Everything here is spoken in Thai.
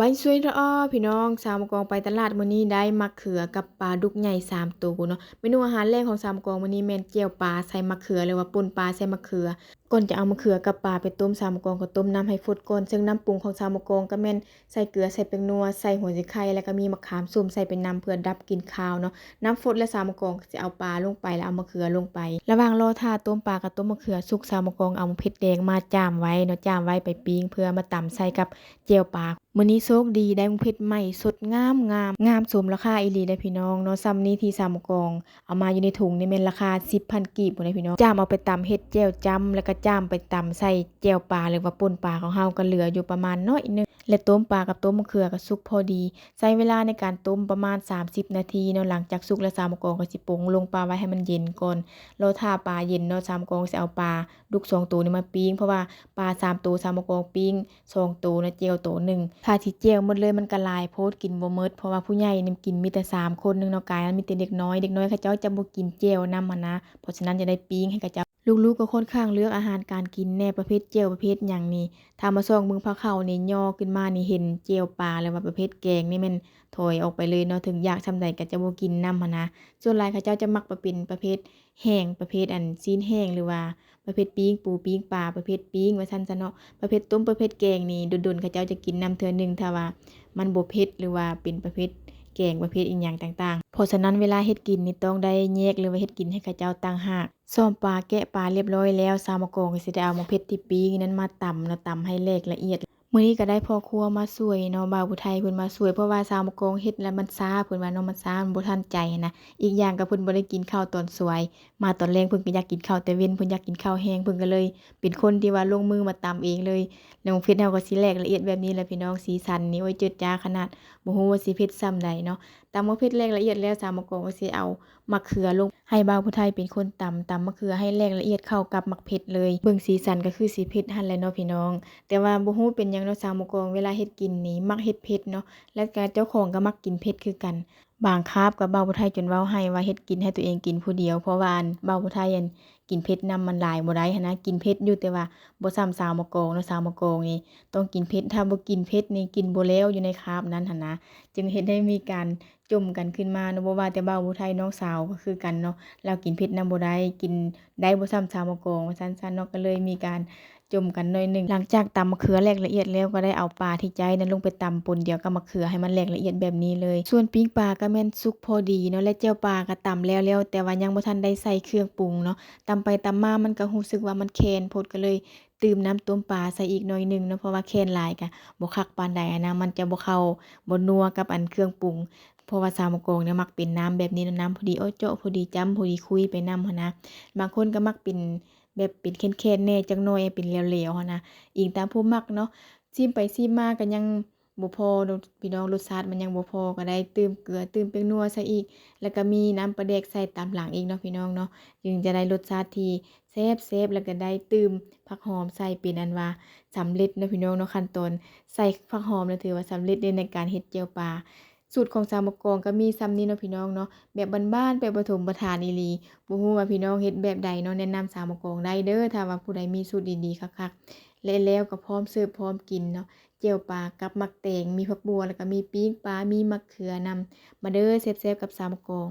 ใบสวยระอ้อพี่น้องสามกองไปตลาดมื้อนี้ได้มะเขือกับปลาดุกใหญ่3ตัวเนาะเมนูอาหารแรกของสามกองมื้อนี้แม่นเจียวปลาใส่มะเขือหรือว่าป่นปลาใส่มะเขือก่อนจะเอามะเขือกับปลาไปต้มสามกองก็ต้มน้ำให้ฟดก่อนซึ่งน้ำปรุงของสามกองก็แม่นใส่เกลือใส่แป้งนัวใส่หัวสิไข่แล้วก็มีมะขามส้มใส่เป็นน้ำเพื่อดับกลิ่นคาวเนาะน้ำฟดแล้วสามะกองก็สิเอาปลาลงไปแล้วเอามะเขือลงไประหว่างรอท่าต้มปลากับต้มมะเขือสุกสามกองเอาพริกแดงมาจ้ามไว้เนาะจ้ามไว้ไปปิ้งเพื่อมาตำใส่กับเจียวปลา มื้อนี้โชคดีได้มะเพ็ดใหม่สดงามงามงามสมราคาอีหลีเด้พี่น้องเนาะซ้ำนี้ที่สามกองเอามาอยู่ในถุงนี่แม่นราคา 10,000กีบพุ่นเด้พี่น้องจ้ามเอาไปตำเฮ็ดแจ่วจ้ำแล้วก็จ้ามไปตำใส่แจ่วปลาหรือว่าป่นปลาของเฮาก็เหลืออยู่ประมาณน้อยหนึงและต้มปลากับต้มมะเขือก็สุกพอดี ใช้เวลาในการต้มประมาณ 30 นาทีเนาะหลังจากสุกแล้วสามกองก็สิปงลงปลาไว้ให้มันเย็นก่อนรอท่าปลาเย็นเนาะสามกองสิเอาปลาดุกสองตัวนี้มาปิ้งเพราะว่าปลาสามตัวสามกองปิ้งสองตัวนะเจียวตัวหนึ่งถ้าสิเจียวหมดเลยมันก็หลายโพดกินบ่หมดเพราะว่าผู้ใหญ่นี่กินมีแต่สามคนหนึงเนาะกายมันมีแต่เด็กน้อย เด็กน้อยเขาเจ้าจะบ่กินเจียวนำหั้นนะ เพราะฉะนั้นจะได้ปิ้งให้เขาเจ้า ลูกๆก็ค่อนข้างเลือกอาหารการกินแน่ประเภทเจียวประเภทหยังนี่ถ้ามาส่องเบิ่งพาเขานี่ย่อขึ้นมานี่เห็นเจียวปลาแล้วว่าประเภทแกงนี่ม่นถอยออกไปเลยเนาะถึงอยากส่ำใดก็จะบ่กินนำหั้นนะ ส่วนหลายเขาเจ้าจะมักประเป็นประเภทแห้งประเภทอันซีนแห้งหรือว่าประเภทปิ้งปูปิ้งปลาประเภทปิ้งว่าซั่นซะเนาะประเภทต้มประเภทแกงนี่ดุนๆเขาเจ้าจะกินน้ำเทื่อหนึงถ้าว่ามันบ่เผ็ดหรือว่าเป็นประเภทแกงประเภทอีหยังต่างๆ ราะฉะนั้นเวลาเฮ็ดกินนี่ต้องได้แยกหรือว่าเฮ็ดกินให้เขาเจ้าต่างหากซ้อมปลาแกะปลาเรียบร้อยแล้วสาวมะกอกก็สิได้เอามะเผ็ดที่ปิ้งนั้นมาตำเนาะตำให้แหลกละเอียดมื้อนี้ก็ได้พ่อครัวมาช่วยเนาะบ่าวผู้ไทยเพิ่นมาช่วยเพราะว่าสาวมะกอกเฮ็ดแล้วมันช้าเพิ่นว่าเนาะมันช้ามันบ่ทันใจนะอีกอย่างก็เพิ่นบ่ได้กินข้าวตอนสวย มาตอนแลงเพิ่นก็อยากกินข้าวแต่เว้นเพิ่นอยากกินข้าวแห้งเพิ่นก็เลย เป็นคนที่ว่าลงมือมาตำเองเลยแล้วมะเผ็ดเฮาก็สิแหลกละเอียดแบบนี้แหละพี่น้องสีสันนี่โอ้ยเจิดจ้าขนาด บ่ฮู้ว่าสิเผ็ดส่ำใดเนาะตำมะเผ็ดแหลกละเอียดแล้วสาวมะกอกก็สิเอามะเขือลงให้บ่าวผู้ไทยเป็นคนตำตำมะเขือให้แหลกละเอียดเข้ากับมะเผ็ดเลยเบิ่งสีสันก็คือสิเผ็ดหั่นแหละเนาะพี่น้อง แต่ว่าบ่ฮู้เป็นหยังเนาะสาวมะกอกเวลาเฮ็ดกินนี่มักเฮ็ดเผ็ดเนาะและก็เจ้าของก็มักกินเผ็ดคือกันบางคาบก็บ่าวผู้ไทยจนเว้าให้ว่าเฮ็ดกินให้ตัวเองกินผู้เดียวเพราะว่าอั่นบ่าวผู้ไทยอัน กินเผ็ดนำมันหลายบ่ได้หั้นนะกินเผ็ดอยู่แต่ว่าบ่ซ้ำสาวมะกองเนาะสาวมะกองนี่ต้องกินเผ็ดถ้าบ่กินเผ็ดนี่กินบ่แล้วอยู่ในคาบนั้นหั้นนะจึงเฮ็ดให้มีการจมกันขึ้นมาเนาะบ่ว่าแต่บ่าวผู้ไทยน้องสาวก็คือกันเนาะเรากินเผ็ดนำบ่ได้กินได้บ่ซ้ำสาวมะกองว่าซั่นๆเนาะก็เลยมีการ จมกันหน่อยหนึ่งหลังจากตำมะเขือแหลกละเอียดแล้วก็ได้เอาปลาที่ใจนั้นลงไปตำปนเดียวกับมะเขือให้มันแหลกละเอียดแบบนี้เลย ส่วนปิ้งปลาก็แม่นสุกพอดีเนาะและเจียวปลาก็ตำแล้วแล้วแต่ว่ายังบ่ทันได้ใส่เครื่องปรุงเนาะตำไปตำมามันก็รู้สึกว่ามันแคนโพดก็เลยตื่มน้ำต้มปลาใส่อีกหน่อยหนึ่งเนาะเพราะว่าแคนหลายก็บ่คักปานใดนะมันจะบ่เข้าบ่นัวกับอันเครื่องปรุงเพราะว่าสาวมะกอกเนี่ยมักเป็นน้ำแบบนี้น้ำพอดีโอ้เจาะพอดีจ้ำพอดีคุยไปนำหั้นนะบางคนก็มักเป็น แบบเป็นแคนๆแน่จักหน่อยเป็นเหลวๆนะอิงตามผู้มักเนาะชิมไปชิมมาก็ยังบ่พอพี่น้องรสชาติมันยังบ่พอก็ได้เติมเกลือเติมแป้งนัวใส่อีก แล้วก็มีน้ำปลาแดกใส่ตามหลังอีกเนาะพี่น้องเนาะจึงจะได้รสชาติที่แซ่บๆแล้วก็ได้ตื่มผักหอมใส่เป็นอันว่าสำเร็จเนาะพี่น้องเนาะขั้นตอนใส่ผักหอมนี่ถือว่าสำเร็จในการเฮ็ดเจียวปลา สูตรของสาวมะกองก็มีซ้ำนี่เนาะพี่น้องเนาะแบบบ้านๆแบบปฐมประธานอีลีบ่ฮู้ว่าพี่น้องเฮ็ดแบบใดเนาะแนะนำสาวมะกองได้เด้อถ้าว่าผู้ใดมีสูตรดีๆคักๆและแล้วก็พร้อมเสิร์ฟพร้อมกินเนาะเจียวปลากับมักแตงมีผักบัวแล้วก็มีปิ้งปลามีมะเขือนำมาเด้อแซ่บๆกับสาวมะกอง